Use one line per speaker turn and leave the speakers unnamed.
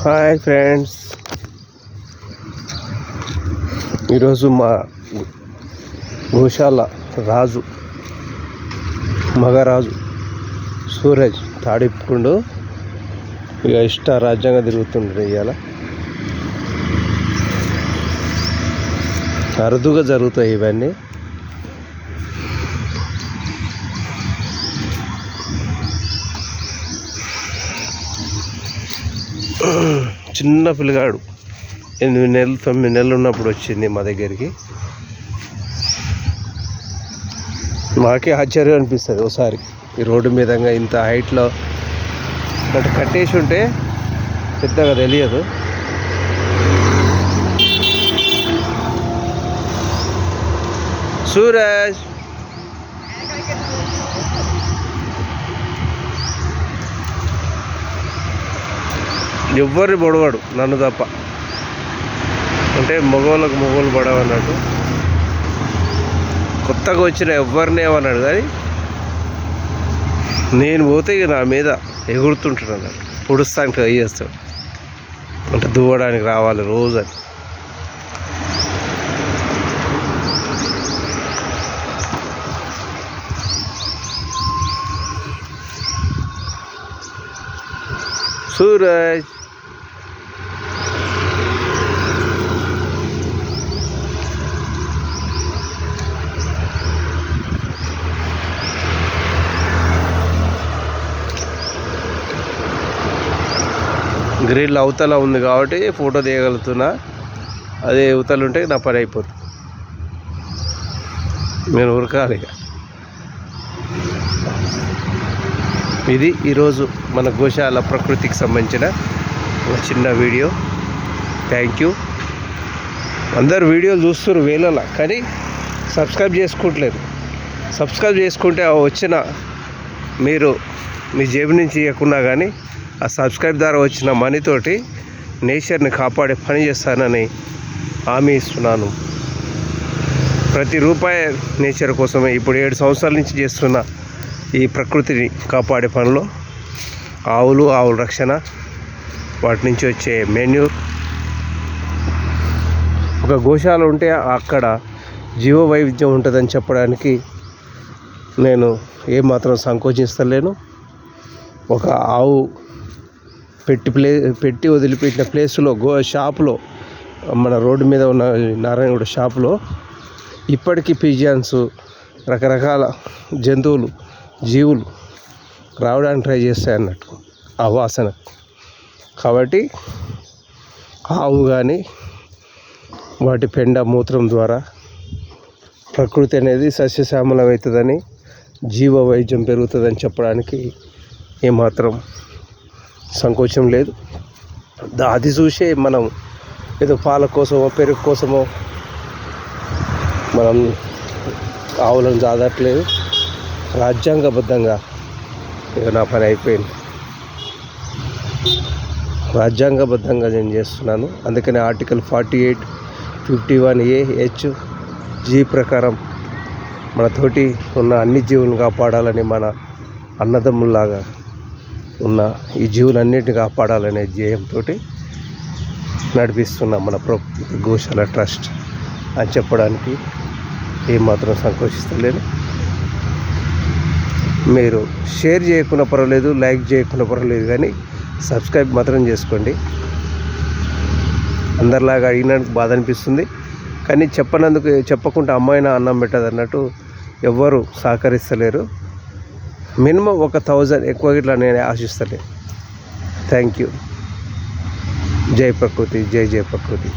Hi friends. ఈరోజు మా గోశాల రాజు మగరాజు సూరజ్ తాడిపుకుండు ఇక ఇష్ట రాజ్యంగా తిరుగుతుండ్రు ఇవాళ అరుదుగా జరుగుతాయి ఇవన్నీ. చిన్న పిల్లగాడు. ఎనిమిది నెలలు తొమ్మిది నెలలు ఉన్నప్పుడు వచ్చింది మా దగ్గరికి. మాకే ఆశ్చర్యం అనిపిస్తుంది ఒకసారి ఈ రోడ్డు మీదంగా ఇంత హైట్లో బట్ కట్టేసి ఉంటే పెద్దగా తెలియదు. సూరజ్! ఎవ్వరిని పొడవాడు నన్ను తప్ప. అంటే మగవాళ్ళకు మగవాళ్ళు పడవన్నట్టు కొత్తగా వచ్చిన ఎవరిని ఏమన్నాడు కానీ నేను పోతే ఇక నా మీద ఎగురుతుంటాడు పొడుస్తానికి ట్రై చేస్తాడు. అంటే దువ్వడానికి రావాలి రోజు అని. సూరజ్ గ్రిల్ అవతల ఉంది కాబట్టి ఫోటో తీయగలుగుతున్నా. అదే అవతల ఉంటే నా పని అయిపోతుంది నేను ఉరకాలి ఇక. ఇది ఈరోజు మన గోశాల ప్రకృతికి సంబంధించిన ఒక చిన్న వీడియో. థ్యాంక్ యూ అందరు వీడియోలు చూస్తున్నారు వేలలో కానీ సబ్స్క్రైబ్ చేసుకోవట్లేదు. సబ్స్క్రైబ్ చేసుకుంటే ఆ వచ్చిన మీరు మీ జేబు నుంచి ఇవ్వకున్నా కానీ ఆ సబ్స్క్రైబ్ ద్వారా వచ్చిన మనీతోటి నేచర్ని కాపాడే పని చేస్తానని హామీ ఇస్తున్నాను. ప్రతి రూపాయి నేచర్ కోసమే ఇప్పుడు ఏడు సంవత్సరాల నుంచి చేస్తున్న ఈ ప్రకృతిని కాపాడే పనిలో ఆవులు ఆవుల రక్షణ వాటి నుంచి వచ్చే మెన్యూర్. ఒక గోశాల ఉంటే అక్కడ జీవ వైవిధ్యం ఉంటుందని చెప్పడానికి నేను ఏమాత్రం సంకోచిస్తలేను ఒక ఆవు పెట్టి ప్లే పెట్టి వదిలిపెట్టిన ప్లేస్లో గో షాపులో మన రోడ్డు మీద ఉన్న నారాయణగూడ షాపులో ఇప్పటికీ పిజియన్స్ రకరకాల జంతువులు జీవులు రావడానికి ట్రై చేస్తాయి అన్నట్టు ఆ వాసన. కాబట్టి ఆవు కానీ వాటి పెండ మూత్రం ద్వారా ప్రకృతి అనేది సస్యశ్యామలం అవుతుందని జీవ వైద్యం పెరుగుతుందని చెప్పడానికి ఏమాత్రం సంకోచం లేదు. అది చూసే మనం ఏదో పాల కోసమో పెరుగు కోసమో మనం ఆవులను చాదట్లేదు రాజ్యాంగబద్ధంగా ఇక నా పని అయిపోయింది. రాజ్యాంగబద్ధంగా నేను చేస్తున్నాను. అందుకని article forty eight fifty one A H G ప్రకారం మనతోటి ఉన్న అన్ని జీవులను కాపాడాలని మన అన్నదమ్ముల్లాగా ఉన్న ఈ జీవులన్నింటినీ కాపాడాలనే ధ్యేయంతో నడిపిస్తున్నాం మన ప్ర గోశాల ట్రస్ట్ అని చెప్పడానికి ఏమాత్రం సంకోచిస్తలేను మీరు షేర్ చేయకుండా పర్వాలేదు లైక్ చేయకుండా పర్వాలేదు కానీ సబ్స్క్రైబ్ మాత్రం చేసుకోండి. అందరిలాగా అడిగినందుకు బాధ అనిపిస్తుంది. కానీ చెప్పనందుకు చెప్పకుండా అమ్మాయినా అన్నం పెట్టదు అన్నట్టు ఎవ్వరూ సహకరిస్తలేరు. మినిమం ఒక థౌజండ్ ఎక్కువ ఇట్లా నేను ఆశిస్తాను థ్యాంక్ యూ. జై ప్రకృతి జై జై ప్రకృతి.